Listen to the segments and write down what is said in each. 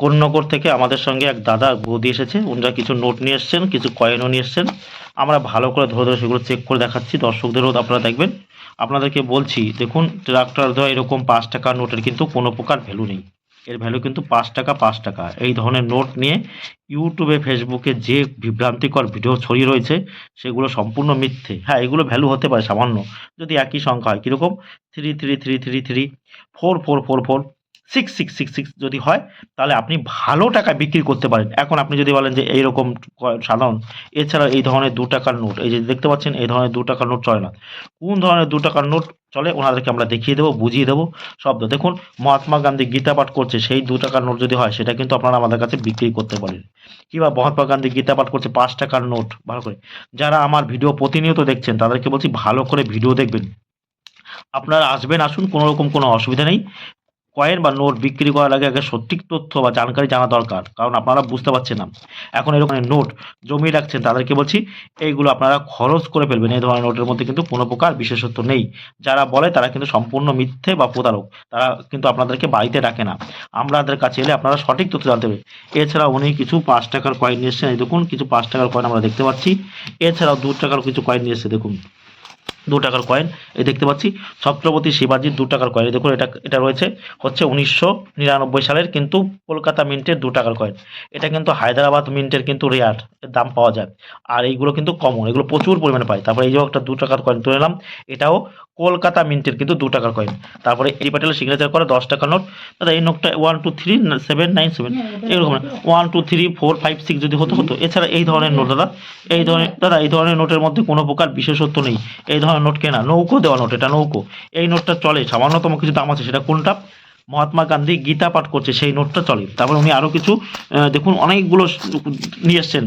কোন্নগর থেকে আমাদের সঙ্গে এক দাদা বৌদি এসেছে। ওনারা কিছু নোট নিয়ে এসছেন, কিছু কয়েনও নিয়ে এসছেন। আমরা ভালো করে ধরে ধরে সেগুলো চেক করে দেখাচ্ছি। দর্শকদেরও আপনারা দেখবেন। আপনাদেরকে বলছি, দেখুন ট্রাক্টর ধর এরকম পাঁচ টাকার নোটের কিন্তু কোনো প্রকার ভ্যালু নেই। এর ভ্যালু কিন্তু পাঁচ টাকা পাঁচ টাকা। এই ধরনের নোট নিয়ে ইউটিউবে ফেসবুকে যে বিভ্রান্তিকর ভিডিও ছড়িয়ে রয়েছে, সেগুলো সম্পূর্ণ মিথ্যে। হ্যাঁ এগুলো ভ্যালু হতে পারে সামান্য। যদি একই সংখ্যা হয়, কীরকম? Three three three three three four four four four six six six six যদি হয়, তাহলে আপনি ভালো টাকায় বিক্রি করতে পারেন। এখন আপনি যদি বলেন যে এইরকম সাধারণ এছাড়া এই ধরনের দু টাকার নোট, এই যে দেখতে পাচ্ছেন, এই ধরনের দু টাকার নোট চলে না। কোন ধরনের দু টাকার নোট চলে ওনাদেরকে আমরা দেখিয়ে দেবো, বুঝিয়ে দেবো শব্দ। দেখুন, মহাত্মা গান্ধী গীতা পাঠ করছে, সেই দু টাকার নোট যদি হয়, সেটা কিন্তু আপনারা আমাদের কাছে বিক্রি করতে পারেন। কিংবা মহাত্মা গান্ধী গীতা পাঠ করছে, পাঁচ টাকার নোট, ভালো করে। যারা আমার ভিডিও প্রতিনিয়ত দেখছেন, তাদেরকে বলছি ভালো করে ভিডিও দেখবেন। আপনারা আসবেন, আসুন, কোনো রকম কোনো অসুবিধা নেই। কয়েন বা নোট বিক্রি করার আগে আগে সঠিক তথ্য বা জানকারি জানা দরকার। কারণ আপনারা বুঝতে পারছেন না। এখন এরকম নোট জমিয়ে রাখছেন, তাদেরকে বলছি, এইগুলো আপনারা খরচ করে ফেলবেন। এই ধরনের নোটের মধ্যে কিন্তু কোনো প্রকার বিশেষত্ব নেই। যারা বলে তারা কিন্তু সম্পূর্ণ মিথ্যে বা প্রতারক। তারা কিন্তু আপনাদেরকে বাড়িতে রাখে না। আমাদের কাছে এলে আপনারা সঠিক তথ্য জানতে হবে এছাড়া উনি কিছু পাঁচ টাকার কয়েন নিয়ে এসেছেন। দেখুন, কিছু পাঁচ টাকার কয়েন আমরা দেখতে পাচ্ছি। এছাড়াও দু টাকার কিছু কয়েন নিয়ে এসেছে, দেখুন। দু টাকার কয়েন এই দেখতে পাচ্ছি ছত্রপতি শিবাজির দু টাকার কয়েন দেখুন এটা এটা রয়েছে হচ্ছে উনিশশো নিরানব্বই সালের কিন্তু কলকাতা মিন্টের দু টাকার কয়েন এটা কিন্তু হায়দ্রাবাদ মিন্টের কিন্তু রেয়ার দাম পাওয়া যায়। আর এইগুলো কিন্তু কমন এগুলো প্রচুর পরিমাণে পায় তারপরে এই যে একটা দু টাকার কয়েন তুলে নিলাম এটাও কলকাতা মিন্টের কিন্তু দু টাকার কয়েন তারপরে এই প্যাটেলের সিগনেচার করে দশ টাকার নোট দাদা এই নোটটা one two three seven nine seven এরকম one two three four five six যদি হতো হতো। এছাড়া এই ধরনের নোট দাদা এই ধরনের দাদা এই ধরনের নোটের মধ্যে কোনো প্রকার বিশেষত্ব নেই। এই ধরনের নোট কেনা, নৌকো দেওয়া নোট এটা নৌকো। এই নোটটা চলে, সামান্যতম কিছু দাম আছে, সেটা কোনটা? মহাত্মা গান্ধী গীতা পাঠ করছে, সেই নোটটা চলে। তারপরে উনি আরও কিছু দেখুন, অনেকগুলো নিয়ে এসছেন।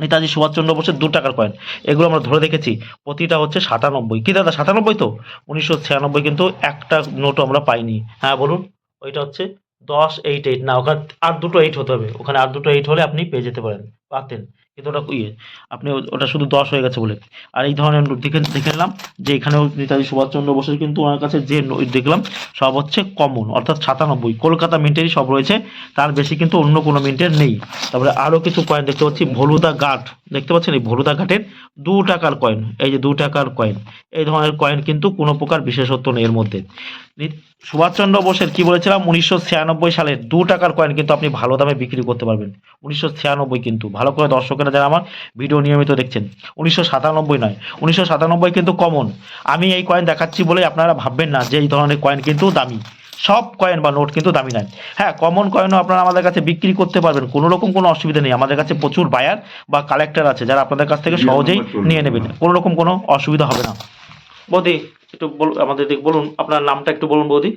নেতাজি সুভাষচন্দ্র বোসের দু টাকার কয়েন এগুলো আমরা ধরে দেখেছি প্রতিটা হচ্ছে সাতানব্বই। কি দাদা, সাতানব্বই তো? উনিশশো ছিয়ানব্বই কিন্তু একটা নোটও আমরা পাইনি। হ্যাঁ বলুন। ওইটা হচ্ছে দশ এইট এইট না, ওখানে আর দুটো এইট হতে হবে। ওখানে আর দুটো এইট হলে আপনি পেয়ে যেতে পারেন। পারতেন। কিন্তু ওটা ইয়ে আপনি ওটা শুধু দশ হয়ে গেছে বলে। আর এই ধরনের নোট দেখে দেখে নিলাম যে এখানেও নেতাজি সুভাষচন্দ্র বোসের কিন্তু ওনার কাছে যে দেখলাম, সব হচ্ছে কমন অর্থাৎ সাতানব্বই। কলকাতা মিন্টেরই সব রয়েছে, তার বেশি কিন্তু অন্য কোনো মিন্টের নেই। তারপরে আরও কিছু কয়েন দেখতে পাচ্ছি, ভলুদা ঘাট। দেখতে পাচ্ছেন এই ভলুদা ঘাটের দু টাকার কয়েন এই যে দু টাকার কয়েন এই ধরনের কয়েন কিন্তু কোনো প্রকার বিশেষত্ব নেই এর মধ্যে। সুভাষচন্দ্র বোসের কি বলেছিলাম? উনিশশো ছিয়ানব্বই সালের দু টাকার কয়েন কিন্তু আপনি ভালো দামে বিক্রি করতে পারবেন। উনিশশো ছিয়ানব্বই কিন্তু। ভালো করে দর্শকেরা যারা আমার ভিডিও নিয়মিত দেখছেন উনিশশো সাতানব্বই নয় উনিশশো সাতানব্বই কিন্তু কমন আমি এই কয়েন দেখাচ্ছি বলে আপনারা ভাববেন না যে এই ধরনের কয়েন কিন্তু দামি। সব কয়েন বা নোট কিন্তু দামি নয়। হ্যাঁ কমন কয়েনও আপনারা আমাদের কাছে বিক্রি করতে পারবেন। কোনো রকম কোনো অসুবিধা নেই। আমাদের কাছে প্রচুর বায়ার বা কালেক্টর আছে যারা আপনাদের কাছ থেকে সহজেই নিয়ে নেবেন কোনো রকম কোনো অসুবিধা হবে না। বৌদি একটু বল আমাদের দিক বলুন আপনার নামটা একটু বলুন বৌদি।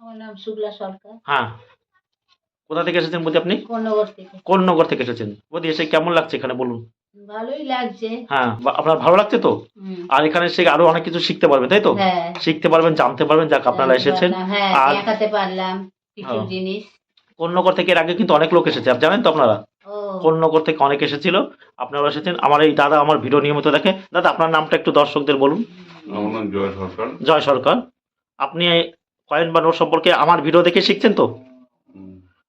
আমার নাম শুক্লা সরকার। হ্যাঁ। কোথা থেকে এসেছেন বৌদি আপনি? কর্ণগর থেকে। কোন নগর থেকে এসেছেন। বৌদি এসে কেমন লাগছে এখানে বলুন? ভালোই লাগছে। হ্যাঁ আপনার ভালো লাগছে তো? আর এখানে এসে আরও অনেক কিছু শিখতে পারবেন তাই তো? হ্যাঁ। শিখতে পারবেন জানতে পারবেন যাক আপনারা এসেছেন। হ্যাঁ আর- দেখাতে পারলাম কিছু হ্যাঁ। জিনিস। কোন নগর থেকে এর আগে কিন্তু অনেক লোক এসেছে আপনি জানেন তো আপনারা? ও। কোন নগর থেকে অনেক এসেছিল আপনারা এসেছেন। আমার এই দাদা আমার ভিডিও নিয়মিত দেখে। দাদা আপনার নামটা একটু দর্শকদের বলুন। জয় সরকার। আপনি কয়েন বা নোট সম্পর্কে আমার ভিডিও দেখে শিখছেন তো?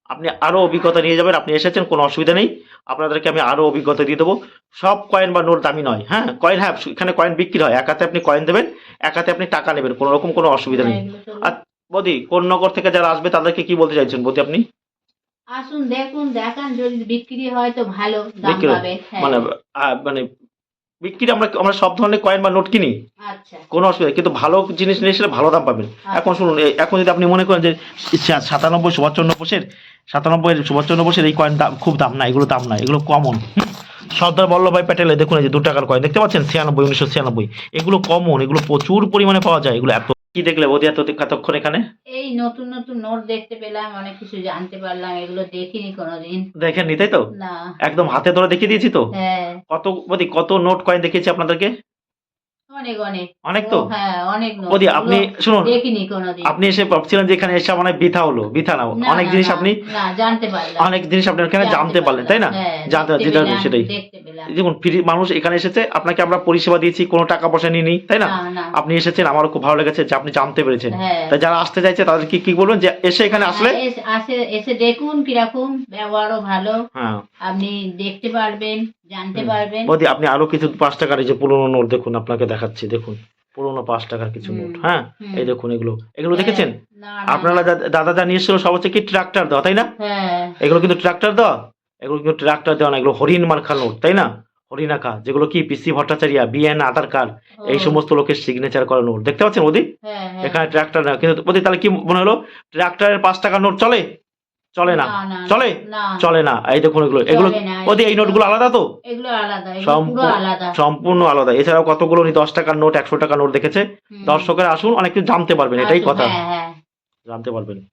আপনি আরও অভিজ্ঞতা নিয়ে যাবেন আপনি এসেছেন কোনো অসুবিধা নেই। আপনাদেরকে আমি আরও অভিজ্ঞতা দিয়ে দেবো। সব কয়েন বা নোট দামি নয় হ্যাঁ? কয়েন হ্যাঁ এখানে কয়েন বিক্রি হয়। এক হাতে আপনি কয়েন দেবেন এক হাতে আপনি টাকা নেবেন কোনো রকম কোনো অসুবিধা নেই। আর- বৌদি কোন নগর থেকে যারা আসবে তাদেরকে কি বলতে চাইছেন বৌদি আপনি? আসুন দেখুন দেখান যদি বিক্রি হয় তো ভালো দাম পাবে হ্যাঁ। মানে মানে বিক্রি আমরা আমরা সব ধরনের কয়েন বা নোট কিনি? আচ্ছা। কোনো অসুবিধা নেই, কিন্তু ভালো জিনিস নিয়ে সেটা ভালো দাম পাবেন। আচ্ছা। এখন শুনুন এখন যদি আপনি মনে করেন যে সাতানব্বই সুভাষচন্দ্র বোসের সাতানব্বই সুভাষচন্দ্র বোসের এই কয়েন দাম খুব দাম না এগুলো দাম না এগুলো কমন সর্দার বল্লভভাই প্যাটেলের দেখুন এই যে দু টাকার কয়েন দেখতে পাচ্ছেন? ছিয়ানব্বই উনিশশো ছিয়ানব্বই। এগুলো কমন এগুলো প্রচুর পরিমাণে পাওয়া যায় এগুলো এত কি দেখলে বোধ তো এতক্ষণ এখানে? এই নতুন নতুন নোট দেখতে পেলাম অনেক কিছু জানতে পারলাম এগুলো দেখিনি কোনোদিন। দেখেননি তাই তো? না। একদম হাতে ধরে দেখিয়ে দিয়েছি তো? হ্যাঁ। কত বদি কত নোট কয়েন দেখিয়েছি আপনাদেরকে? অনেক অনেক। অনেক তো? হ্যাঁ অনেক নোট আপনি শুনুন দেখিনি কোনোদিন। আপনি এসে ভাবছিলেন যে এখানে এসে বৃথা হলো বৃথা না না, অনেক জিনিস আপনি না জানতে পারলাম। অনেক জিনিস আপনি এখানে জানতে পারলেন তাই না? জানতে যেটা সেটাই। দেখুন ফ্রি মানুষ এখানে এসেছে আপনাকে আমরা পরিষেবা দিয়েছি কোনো টাকা পয়সা নিয়ে নিই তাই না? আপনি এসেছেন আমারও খুব ভালো লেগেছে যে আপনি জানতে পেরেছেন। হ্যাঁ। তাই যারা আসতে চাইছে তাদের কি কি বলবেন যে এসে এখানে আসলে? হ্যাঁ, এস- আসে এসে দেখুন কীরকম ব্যবহারও ভালো। হ্যাঁ। আপনি দেখতে পারবেন জানতে পারবেন। বৌদি আপনি আরও কিছু পাঁচ টাকার এই যে পুরোনো নোট দেখুন আপনাকে দেখাচ্ছি দেখুন। পুরোনো পাঁচ টাকার কিছু নোট হ্যাঁ? এই দেখুন এগুলো। এগুলো দেখেছেন? না, না, আপনারা দাদা যা নিয়ে এসেছিল সব হচ্ছে কি ট্রাক্টর দেওয়া তাই না? হ্যাঁ। এগুলো কিন্তু ট্রাক্টর দেওয়া। এগুলো কিন্তু ট্রাক্টর দেওয়া না এগুলো হরিণ মার্কা নোট তাই না? হরিণ আঁকা যেগুলো কি PC Bhattacharya BN Aadhaar card এই সমস্ত লোকের সিগনেচার করা নোট। দেখতে পাচ্ছেন ওদি হ্যাঁ, হ্যাঁ। এখানে ট্রাক্টর না কিন্তু তাহলে কি মনে হলো? ট্রাক্টরের পাঁচ টাকার নোট চলে? চলে না। চলে? চলে না। এই দেখুন এগুলো। এগুলো ওদি এই নোটগুলো আলাদা তো? এগুলো আলাদা সম্পূর্ণ- আলাদা। সম্পূর্ণ আলাদা। এছাড়াও কতগুলো উনি দশ টাকার নোট একশো টাকার নোট দেখেছে। দর্শকেরা আসুন অনেক কিছু জানতে পারবেন এটাই কথা। হ্যাঁ হ্যাঁ। জানতে পারবেন।